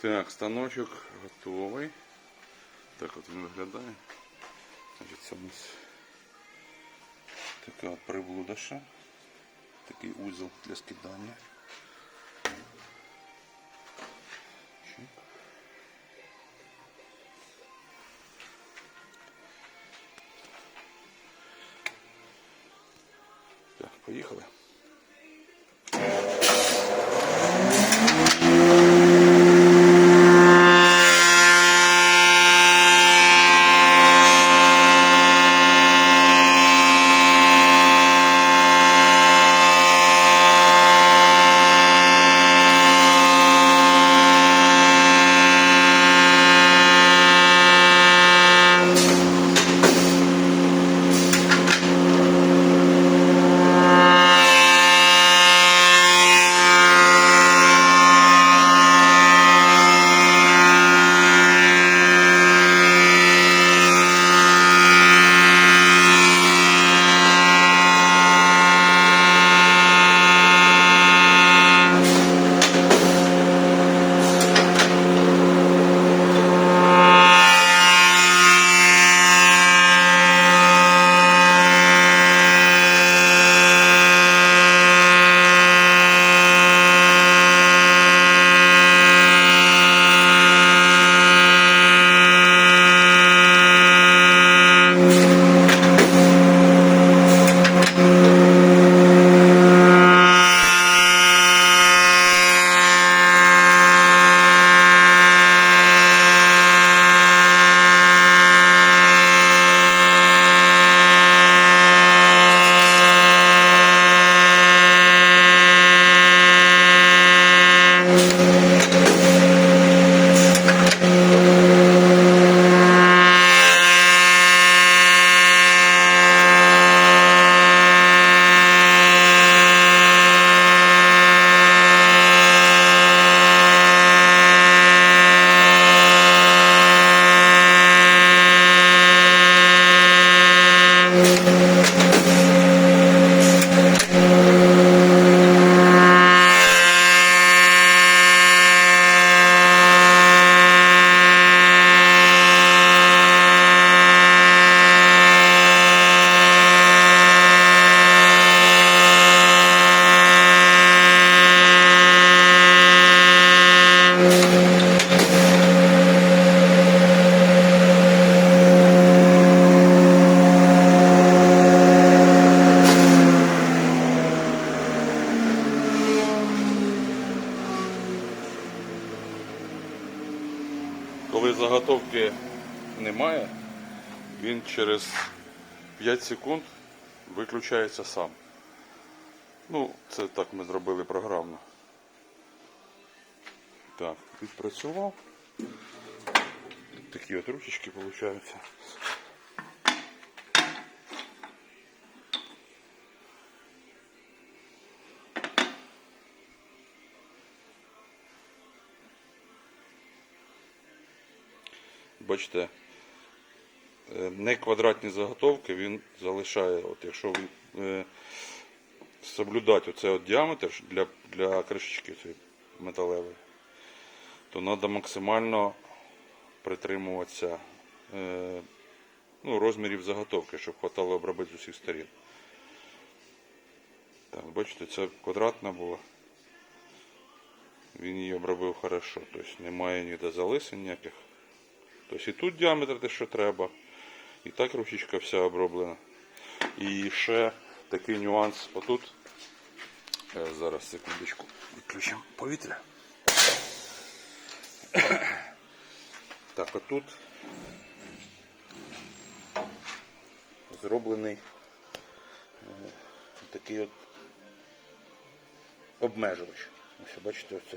Так, станочок готовий. Так от він виглядає. Значить, це у нас така приблудаша. Такий узел для скидання. Так, поїхали. Він через 5 секунд виключається сам. Ну, це так ми зробили програмно. Так, відпрацював. Такі от ручечки виходять. Бачите, не квадратні заготовки він залишає, от якщо він, е, соблюдати оцей от діаметр для, для кришечки цієї металевої, то треба максимально притримуватися е, ну, розмірів заготовки, щоб хватало обробити з усіх сторін. Так, бачите, це квадратна була. Він її обробив хорошо, тобто немає ніде залисин ніяких. Тобто і тут діаметр те, що треба, і так ручечка вся оброблена. І ще такий нюанс отут. Е, Зараз секундочку відключимо повітря. Так, отут зроблений е, такий от обмежувач. Ось бачите, оце.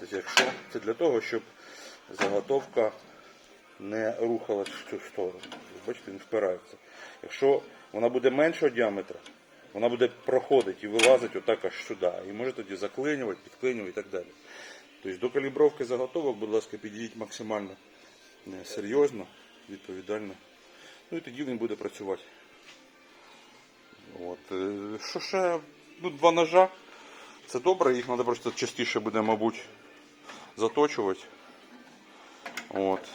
Тобто, якщо це для того, щоб заготовка не рухалась в цю сторону. Бачите, він впирається. Якщо вона буде меншого діаметра, вона буде проходити і вилазити отак аж сюди. І може тоді заклинювати, підклинювати і так далі. Тобто до калібровки заготовок, будь ласка, підійдіть максимально е, серйозно, відповідально. Ну і тоді він буде працювати. От. е, Що ще? Ну, два ножа. Це добре, їх треба просто частіше буде, мабуть, заточувати. От.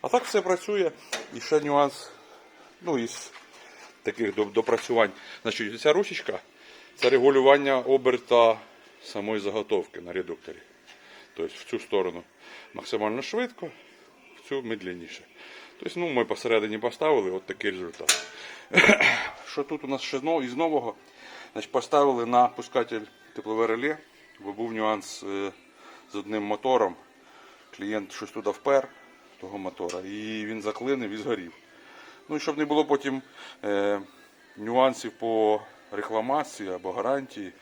А так все працює. І ще нюанс, ну, із таких допрацювань. Значить, ця ручечка це регулювання оберта самої заготовки на редукторі. Тобто в цю сторону максимально швидко, в цю медленніше. Тобто, ну, ми посередині поставили от такий результат. Що тут у нас ще із нового? Значить, поставили на пускатель теплове реле, бо був нюанс е, з одним мотором. Клієнт щось туди впер того мотора, і він заклинив і згорів. Ну і щоб не було потім е, нюансів по рекламації або гарантії,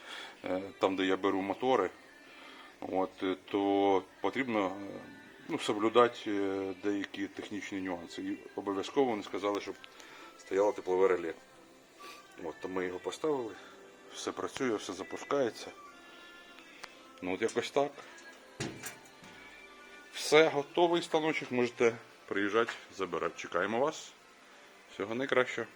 е, там де я беру мотори, от, е, то потрібно е, ну, соблюдати е, деякі технічні нюанси. І обов'язково вони сказали, щоб стояло теплове реле. От, то ми його поставили, все працює, все запускається. Ну от якось так. Все, готовий станочок, можете приїжджати, забирати. Чекаємо вас. Всього найкращого.